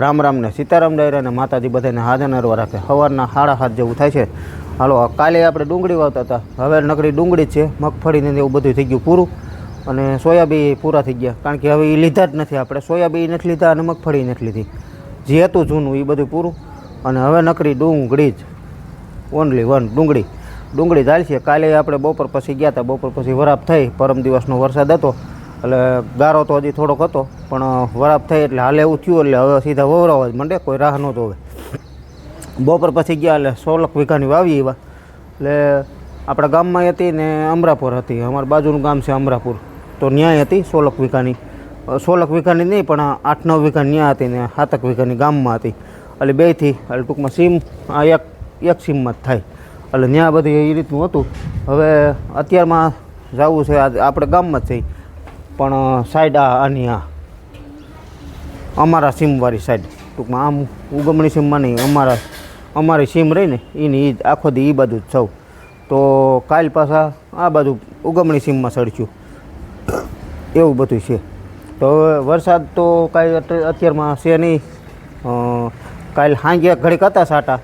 રામ રામ ને સીતારામ ડાયરા અને માતાજી બધાને હાજર નરવા રાખે. સવારના સાડા હાથ જેવું થાય છે. હાલો કાલે આપણે ડુંગળી વાવતા હતા. હવે નકરી ડુંગળી જ છે મગફળીને એવું બધું થઈ ગયું પૂરું. અને સોયાબી પૂરા થઈ ગયા. કારણ કે હવે એ લીધા જ નથી આપણે. સોયાબી નથી લીધા અને મગફળી નથી લીધી. જે હતું જૂનું એ બધું પૂરું. અને હવે નકરી ડુંગળી જ. ઓનલી વન ડુંગળી. ડુંગળી ચાલશે કાલે આપણે બપોર પછી ગયા હતા બપોર પછી વરાપ થઈ. પરમ દિવસનો વરસાદ હતો. એટલે ગારો તો હજી થોડોક હતો, પણ વરાપ થઈ એટલે હાલે એવું થયું એટલે હવે સીધા વવરાવા જ માંડે, કોઈ રાહ નહોતો હવે. બપોર પછી ગયા એટલે સોલક વીઘાની વાવી એવા. એટલે આપણા ગામમાં હતી ને અમરાપુર હતી, અમારા બાજુનું ગામ છે અમરાપુર. તો ન્યાય હતી સોલક વીઘાની. સોલક વીઘાની નહીં, પણ આઠ નવ વીઘા ન્યા હતી ને સાતક વીઘાની ગામમાં હતી. એટલે બેથી એટલે ટૂંકમાં સીમ, આ એક એક સીમમાં જ થાય. એટલે ત્યાં બધી એ રીતનું હતું. હવે અત્યારમાં જવું છે આપણે ગામમાં જ છે. પણ સાઈડ આની આ. અમારા સીમવાળી સાઈડ ટૂંકમાં આમ ઉગમણી સીમમાં નહીં, અમારા, અમારી સીમ રહી ને, એની ઈ આખો દી એ બાજુ જ સૌ. તો કાલ પાછા આ બાજુ ઉગમણી સીમમાં સડચ્યું એવું બધું છે. તો હવે વરસાદ તો કાંઈ અત્યારમાં છે નહીં. કાલ સાંજે ઘડીક હતા સાટા,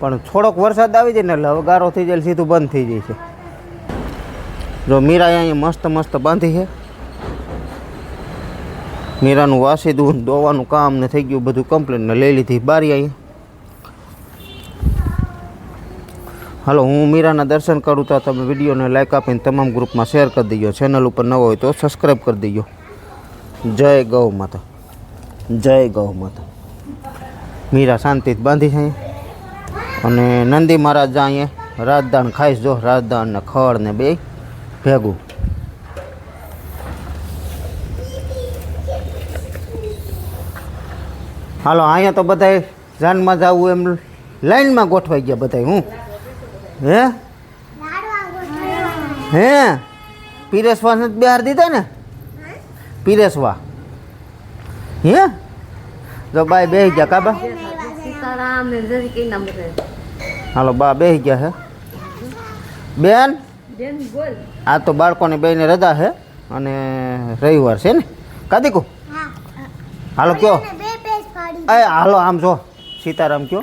પણ થોડોક વરસાદ આવી જાય ને એટલે હવે ગારો થઈ જાય સીધું બંધ થઈ જાય છે. જો મીરા અહીંયા મસ્ત મસ્ત બાંધી છે. મીરાનું વાસી દૂધ, દોવાનું કામ ને થઈ ગયું બધું કમ્પ્લીટ ને લઈ લીધી બારી આવી હાલો, હું મીરાના દર્શન કરું તો તમે વિડીયોને લાઇક આપીને તમામ ગ્રુપમાં શેર કરી દેજો. ચેનલ ઉપર નવો હોય તો સબસ્ક્રાઈબ કરી દેજો. જય ગૌ માતા. જય ગૌ માતા. મીરા શાંતિથી બાંધી છે. અને નંદી મહારાજ અહીંયા રાજદાન ખાઈશ જો રાજદાન ને ખડ ને બે ભેગું. હાલો અહીંયા તો બધાય જાનમાં જવું એમ લાઈનમાં ગોઠવાઈ ગયા બધાય હું? હે? હે? પીરેસવા નથી બહાર દીધા ને? પીરેશવા હે? જો બાય બેસી ગયા કાબા હાલો બા બેસી ગયા હે? બેન? બેન આ તો બાળકોની બેને રજા છે અને રવિવાર છે ને? કાદીકુ હાલો કયો? એ હાલો આમ જો. સીતારામ કયો.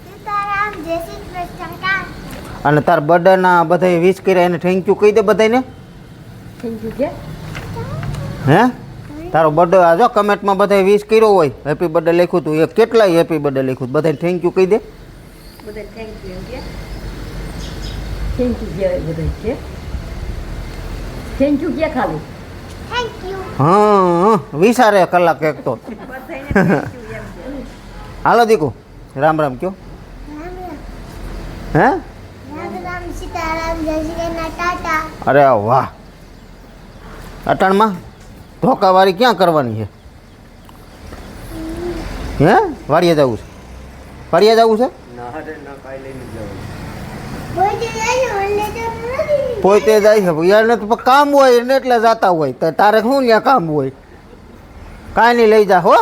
સીતારામ જય શ્રી કૃષ્ણ કા અને તાર બર્થડેના બધાય વિશ કર્યા એને થેન્ક યુ કહી દે બધાને થેન્ક યુ કે? હે? તારો બર્થડે આ જો કમેન્ટમાં બધા વિશ કર્યો હોય. હેપી બર્થડે લખ્યું તું. એ કેટલાય હેપી બર્થડે લખ્યું? બધાને થેન્ક યુ કહી દે. બધા થેન્ક યુ કે? થેન્ક યુ કે બધા કે? થેન્ક યુ કે ખાલી? થેન્ક યુ હા વિચારે કલાક એક તો. હાલો દીકુ, રામ રામ કયો. હે? અરે વાહ. અટાણમાં ધોકાવાળી ક્યાં કરવાની છે? હે? વાડીએ જવું છે? વાડીએ જવું છે? પોતે જાય છે. યાર તો કામ હોય ને એટલે જાતા હોય. તારે શું ત્યાં કામ હોય? કાંઈ નહીં લઈ જા, હો.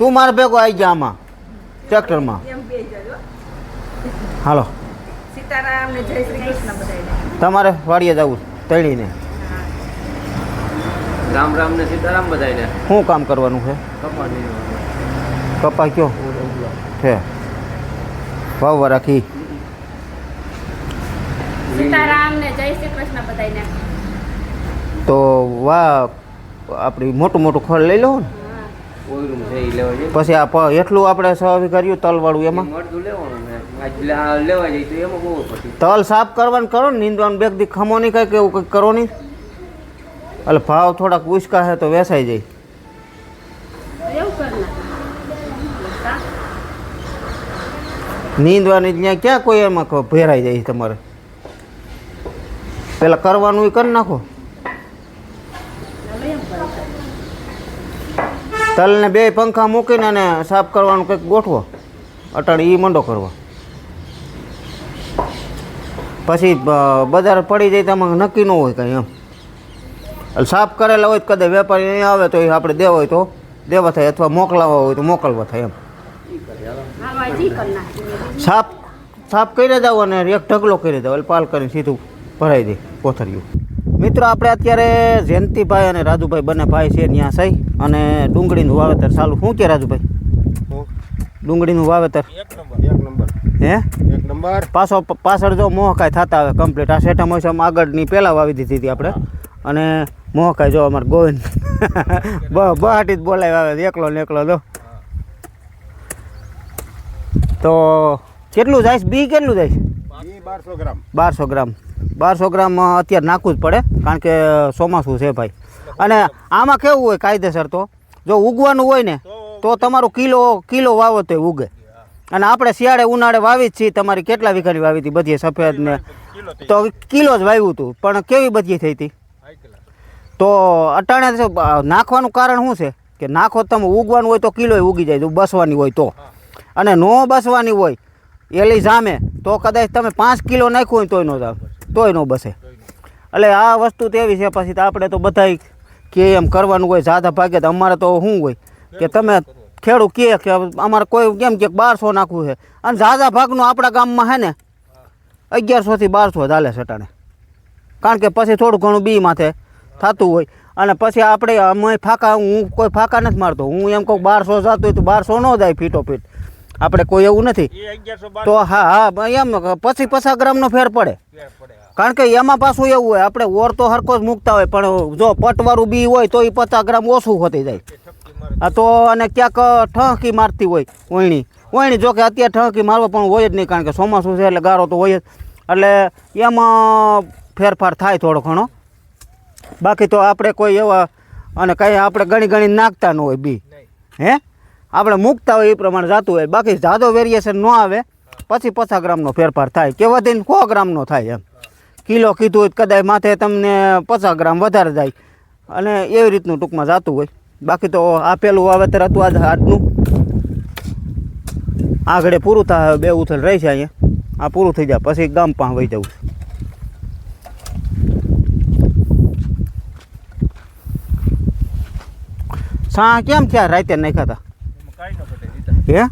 તું મારે ભેગો આવી જા આમાં ટ્રેક્ટરમાં. હાલો. સીતારામ ને જય શ્રી કૃષ્ણ બધા તમારે વાડીએ જવું છે તળીને રામ રામ ને સીતારામ બધાને શું કામ કરવાનું છે? કપા કયો? છે. વાવવા રાખી. સીતારામ ને જય શ્રી કૃષ્ણ બધાને તો વાહ આપણી મોટું મોટું ખડ લઈ લો ને. પછી આ પ- એટલું આપણે સ્વાભાવિક કર્યું તલવાળું એમાં? તલ સાફ કરવાનું કરો ને નીંદવાનું બેગ દી ખમો નહીં કંઈક એવું કંઈક કરો નહીં. એટલે ભાવ થોડાક ઉચકા હે તો વેસાઈ જાય. નીંદવાની ત્યાં ક્યાં કોઈ એમાં ભેરાઈ જાય તમારે? પેલા કરવાનું એ કરી નાખો. તલને બે પંખા મૂકીને અને સાફ કરવાનું કંઈક ગોઠવો. અટાણ એ મંડો કરવા. પછી બજાર પડી જાય તમારે નક્કી ન હોય કાંઈ એમ. એટલે સાફ કરેલા હોય કદાચ વેપારી નહીં આવે તો એ આપણે દેવા હોય તો દેવા થાય અથવા મોકલાવા હોય તો મોકલવા થાય એમ. સાફ સાફ કરી જાવ અને એક ઢગલો કરી દઉં એટલે પાલ કરીને સીધું ભરાઈ દે કોથળિયું મિત્રો આપણે અત્યારે જયંતિભાઈ અને રાજુભાઈ બંને ભાઈ છે ત્યાં સહી. અને ડુંગળીનું વાવેતર ચાલુ. શું કે રાજુભાઈ? ડુંગળીનું વાવેતર. એક નંબર. હે? એક નંબર. પાછો પાછળ જો મોહકાઈ થતા આવે કમ્પ્લીટ આ શેઠા મોસમ આગળની પહેલાં વાવી દીધી હતી આપણે. અને મોહકાઈ જો અમારે ગોવિંદ. બ બહાટી જ બોલાવી આવે. એકલો ને એકલો જો. તો કેટલું જાય બી કેટલું જાય બારસો ગ્રામ. બારસો ગ્રામ. બારસો ગ્રામ અત્યારે નાખવું જ પડે, કારણ કે ચોમાસું છે ભાઈ. અને આમાં કેવું હોય કાયદેસર તો? જો ઉગવાનું હોય ને, તો તમારું કિલો કિલો વાવો તો ઉગે. અને આપણે શિયાળે ઉનાળે વાવી જ છીએ, તમારી કેટલા વીઘાની વાવી હતી? બધી સફેદ ને, તો કિલો જ વાવ્યું હતું. પણ કેવી બધી થઈ હતી? તો અટાણે નાખવાનું કારણ શું છે? કે નાખો તમે, ઉગવાનું હોય તો કિલોય ઉગી જાય બસવાની હોય તો. અને નો બસવાની હોય, એલી જામે, તો કદાચ તમે પાંચ કિલો નાખ્યું હોય તોય નો જાવ. તોય ન બસે. એટલે આ વસ્તુ તો એવી છે પછી તો આપણે તો બધાય કે એમ કરવાનું હોય જાદા ભાગે તો અમારે તો શું હોય? કે તમે ખેડૂત કહે કે અમારે કોઈ કેમ કે બારસો નાખવું છે. અને જાદા ભાગનું આપણા ગામમાં છે ને અગિયારસોથી બારસો ચાલે છે અટાણે કારણ કે પછી થોડું ઘણું બી માથે થતું હોય. અને પછી આપણે અમે ફાંકા હું કોઈ ફાંકા નથી મારતો. હું એમ કહું બારસો જતું હોય તો બારસો ન જાય ફીટો ફીટ આપણે કોઈ એવું નથી. તો હા હા એમ પછી પચાસ ગ્રામનો ફેર પડે. કારણ કે એમાં પાછું એવું હોય, આપણે ઓર તો હરકો જ મૂકતા હોય, પણ જો પટવાળું બી હોય તો એ પચાસ ગ્રામ ઓછું હોતી જાય. આ તો અને ક્યાંક ઠહકી મારતી હોય ઓયણી. ઓયણી જો કે અત્યારે ઠહકી મારવા પણ હોય જ નહીં, કારણ કે ચોમાસું છે એટલે ગારો તો હોય જ. એટલે એમાં ફેરફાર થાય થોડો ઘણો. બાકી તો આપણે કોઈ એવા, અને કંઈ આપણે ગણી ગણી નાખતા ન હોય બી. હે? આપણે મૂકતા હોય એ પ્રમાણે જાતું હોય. બાકી જાદો વેરિએશન ન આવે. પછી પચાસ ગ્રામનો ફેરફાર થાય. કે વધીને સો ગ્રામનો થાય એમ. કિલો કીધું હોય કદાચ માથે તમને પચાસ ગ્રામ વધારે જાય. અને એવી રીતનું ટૂંકમાં જાતું હોય. બાકી તો આ પેલું વાવેતર હતું આજ આજનું આગળ પૂરું થાય બે ઉથલ રહી છે અહીંયા. આ પૂરું થઈ જાય પછી ગામ પાસે વહી જવું. સા કેમ થયા રાતે નાખ્યા હતા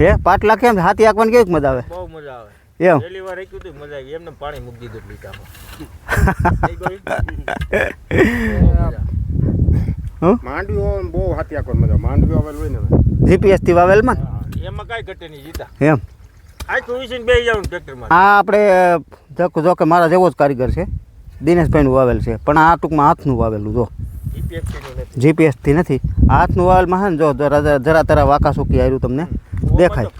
હે? પાટલા કેમ? હાથી આંકવાની કેવી મજા આવે? બહુ મજા આવે. એમ? પહેલી વાર રાખ્યું હતું મજા આવી એમને પાણી મૂકી દીધું લીટામાં હં? માંડવી બહુ હાથી આખો મજા. માંડવી વાવેલ હોય ને જીપીએસથી વાવેલમાં? એમાં કાંઈ ઘટે નહીં જીતા એમ? આખું વીસીને બે જાવ ટ્રેક્ટરમાં. આ આપણે જો કે મારા જેવો જ કારીગર છે. દિનેશભાઈનું વાવેલ છે. પણ આ ટૂંકમાં હાથનું વાવેલું જો. જીપીએસસીનું નથી. જીપીએસથી નથી. હાથનું વાવેલમાં છે ને જો જરા જરા- જરા તરા વાંકા સૂકી આવ્યું તમને. દેખાય.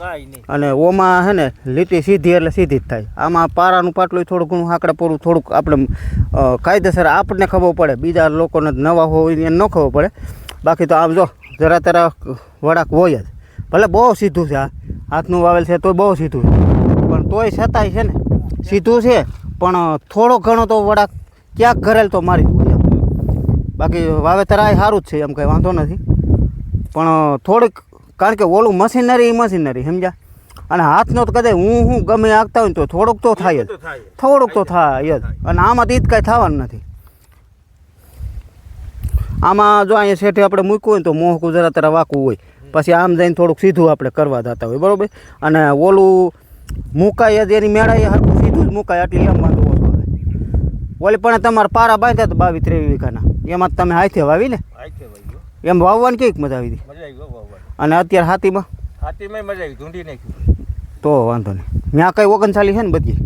અને ઓમાં છે ને લીટી સીધી એટલે સીધી જ થાય. આમાં પારાનું પાટલું થોડું ઘણું આંકડે પૂરું થોડુંક આપણે કાયદેસર આપણને ખબર પડે. બીજા લોકોને નવા હોય એને ન ખબર પડે. બાકી તો આમ જો જરા તરા વળાક હોય જ. ભલે બહુ સીધું છે આ. હાથનું વાવેલ છે તોય બહુ સીધું છે. પણ તોય છતાંય છે ને સીધું છે. પણ થોડો ઘણો તો વળાક ક્યાંક ઘરેલ તો મારી જ બાકી વાવેતર આ સારું જ છે એમ કંઈ વાંધો નથી. પણ થોડીક કારણ કે ઓલું મશીનરી મશીનરી, સમજ્યા? અને હાથનો તો કદાચ હું હું ગમે આગતા હોય તો થોડોક તો થાય જ. થોડોક તો થાય જ. અને આમાં તો કાંઈ થવાનું નથી. આમાં જો અહીંયા શેઠે આપણે મૂક્યું હોય તો મોહકું જરા તરા વાકું હોય. પછી આમ જઈને થોડુંક સીધું આપણે કરવા જતા હોય, બરોબર? અને ઓલું મુકાય જ, એની મેળાએ હરખું સીધું જ મુકાય એટલે એમ વાંધો ઓછો આવે. ઓલી પણ તમારે પારા બાંધ્યા તો બાવીસ ત્રેવીસ વીઘાના. એમાં તમે હાથે વાવી ને હાથે એમ વાવવાની કંઈક મજા આવી હતી? મજા આવી ગયો વાવવાની. અને અત્યારે હાથીમાં? હાથીમાં મજા આવી ઢૂંઢી નાખ્યું તો વાંધો નહીં. ત્યાં કઈ ઓગણચાલી છે ને બધી?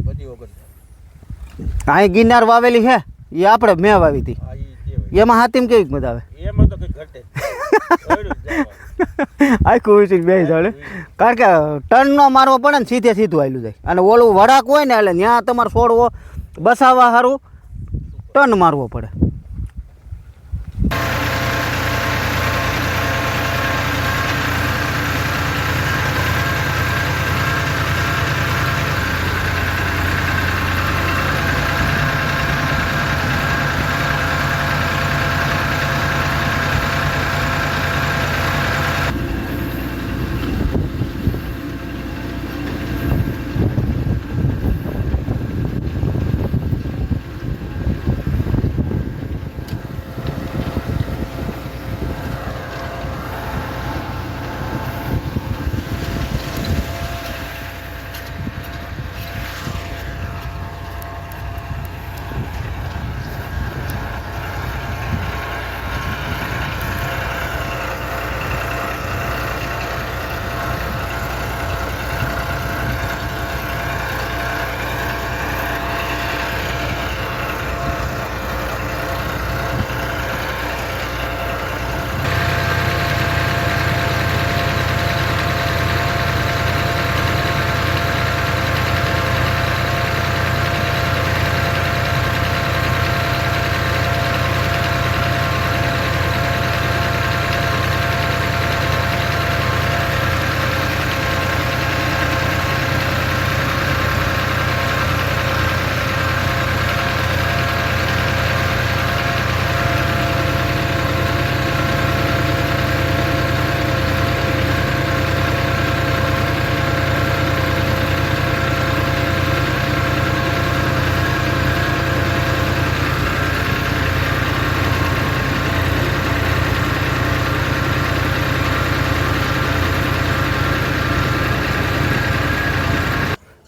અહીં ગિરનાર વાવેલી છે એ આપણે મેં વાવી હતી. એમાં હાથીમાં કેવી મજા આવે? એમાં તો કંઈ ઘટે આખું બે જાણે કારણ કે ટર્ન નો મારવો પડે ને સીધે સીધું આવેલું જાય. અને ઓલું વડાક હોય ને એટલે ત્યાં તમારે છોડવો બસાવવા સારું ટર્ન મારવો પડે.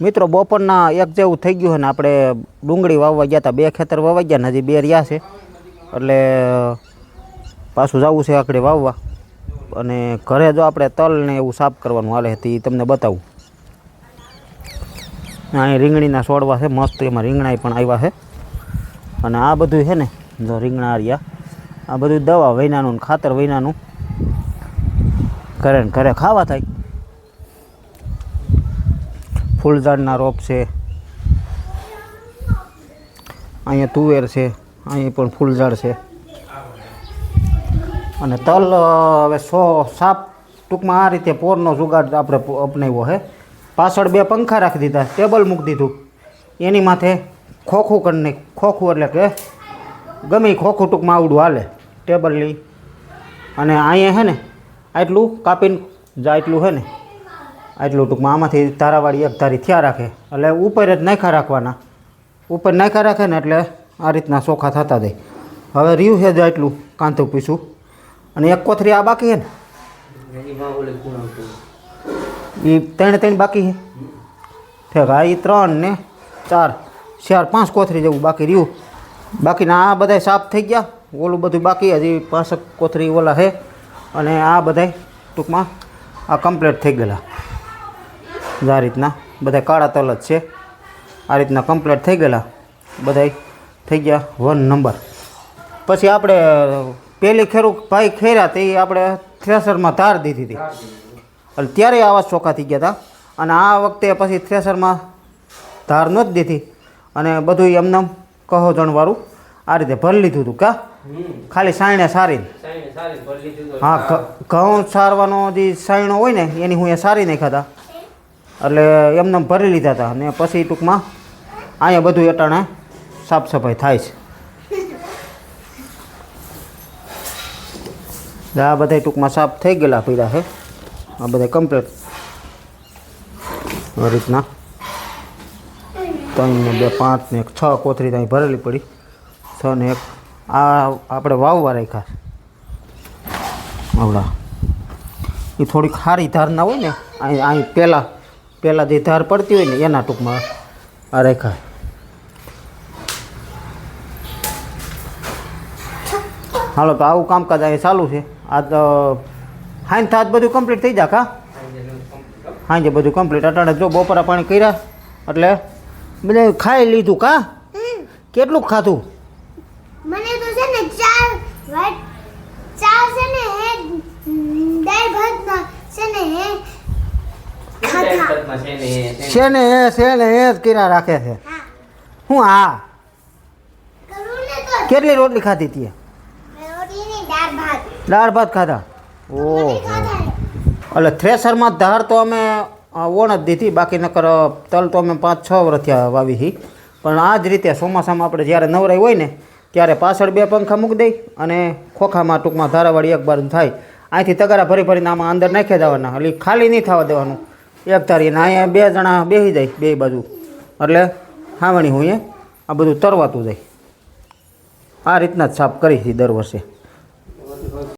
મિત્રો, બપોરના એક જેવું થઈ ગયું છે ને, આપણે ડુંગળી વાવવા ગયા હતા. બે ખેતર વાવવા ગયા ને, હજી બે રહ્યા છે. એટલે, પાછું જવું છે આકડે વાવવા. અને ઘરે જો આપણે તલ ને એવું સાફ કરવાનું હાલે તે તમને બતાવું. અહીં રીંગણીના છોડવા છે, મસ્ત એમાં રીંગણાઈ પણ આવ્યા છે. અને આ બધું છે ને, જો રીંગણા રહ્યા. આ બધું દવા વૈનાનું ખાતર વૈનાનું. ઘરે ઘરે ખાવા થાય. ફૂલઝાડના રોપ છે. અહીંયા તુવેર છે. અહીં પણ ફૂલઝાડ છે. અને તલ હવે સો, સાપ ટૂંકમાં આ રીતે પોરનો જુગાડ આપણે અપનાવ્યો છે પાછળ બે પંખા રાખી દીધા. ટેબલ મૂકી દીધું. એની માથે ખોખું કરીને, ખોખું એટલે કે ગમે ખોખું ટૂંકમાં આવડું હાલે. ટેબલની અને અહીંયા છે ને, આટલું કાપીને એટલું છે ને. આટલું ટૂંકમાં. આમાંથી તારાવાળી એક ધારી થયા રાખે. એટલે ઉપર જ નાખ્યા રાખવાના. ઉપર નાખ્યા રાખે ને એટલે આ રીતના ચોખા થતા જાય હવે રહ્યું છે જ આટલું. કાંતું પીસું. અને એક કોથરી આ બાકી છે ને. એ ત્રણે ત્રણ બાકી છે. ઠેક, આ એ ત્રણ ને ચાર ચાર, પાંચ કોથરી જેવું બાકી રહ્યું. બાકીના આ બધા સાફ થઈ ગયા. ઓલું બધું બાકી હજી પાંસઠ કોથરી ઓલા છે. અને આ બધા ટૂંકમાં આ કમ્પ્લીટ થઈ ગયેલા. આ રીતના. બધા કાળા તલ જ છે. આ રીતના કમ્પ્લીટ થઈ ગયેલા. બધા થઈ ગયા વન નંબર પછી આપણે પેલી ખેરું ભાઈ ખેર્યા તે આપણે થ્રેસરમાં ધાર દીધી હતી. એટલે ત્યારે આવા ચોખ્ખા થઈ ગયા હતા અને આ વખતે પછી થ્રેસરમાં ધાર નહોતી દીધી. અને બધું એમને કહો જણવાળું આ રીતે ભરી લીધું હતું કા? ખાલી સાયણે સારી હા ઘઉં સારવાનો જે સાયણો હોય ને એની હું એ સારી નાખ્યા હતા એટલે એમને ભરી લીધા હતા. અને પછી ટૂંકમાં અહીંયા બધું એટાણે સાફ સફાઈ થાય છે. આ બધા ટૂંકમાં સાફ થઈ ગયેલા પીડા છે. આ બધા કમ્પ્લીટ આ રીતના. ત્રણ ને બે, પાંચ ને એક, છ કોથરી ત્યાં ભરેલી પડી. છ ને એક. આ આપણે વાવવા રાખ્યા આવડા. એ થોડીક સારી ધાર ના હોય ને અહીં અહીં પહેલાં પહેલાં જે ધાર પડતી હોય ને એના ટૂંકમાં આ રેખા. હાલો તો આવું કામકાજ અહીં ચાલુ છે. આ તો હાઈ થાત બધું કમ્પ્લીટ થઈ જા કા હાંજે બધું કમ્પ્લીટ અટાણે જો બપોરા પાણી કર્યા એટલે બધા ખાઈ લીધું કા? કેટલું ખાધું મને તો છે ને ચાર વાટ ચાર છે ને હે દાળ ભાત ના છે ને હે ખાધા વખતમાં છે ને એ- છે ને એ જ કર્યા રાખે છે. હું. હા કરું ને તો કેટલી રોટલી ખાધી તી દાળ ભાત. ખાધા? ઓહો. એટલે થ્રેસરમાં ધાર તો અમે ઓણ જ દીધી. બાકી નકર તલ તો અમે પાંચ છ વર્ષ થયા વાવી હતી પણ આ જ રીતે ચોમાસામાં આપણે જ્યારે નવરાઈ હોય ને ત્યારે પાછળ બે પંખા મૂકી દઈ અને ખોખામાં ટૂંકમાં ધારાવાળી એક બાર થાય. અહીંથી તગારા ભરી ભરીને આમાં અંદર નાખી દેવાના. એટલે ખાલી નહીં થવા દેવાનું. એક ધારીએ અહીંયા બે જણા બેસી જાય, બે બાજુ. એટલે હાવણી હું? આ બધું તરવાતું જાય. આ રીતના જ સાફ કરી હતી દર વર્ષે.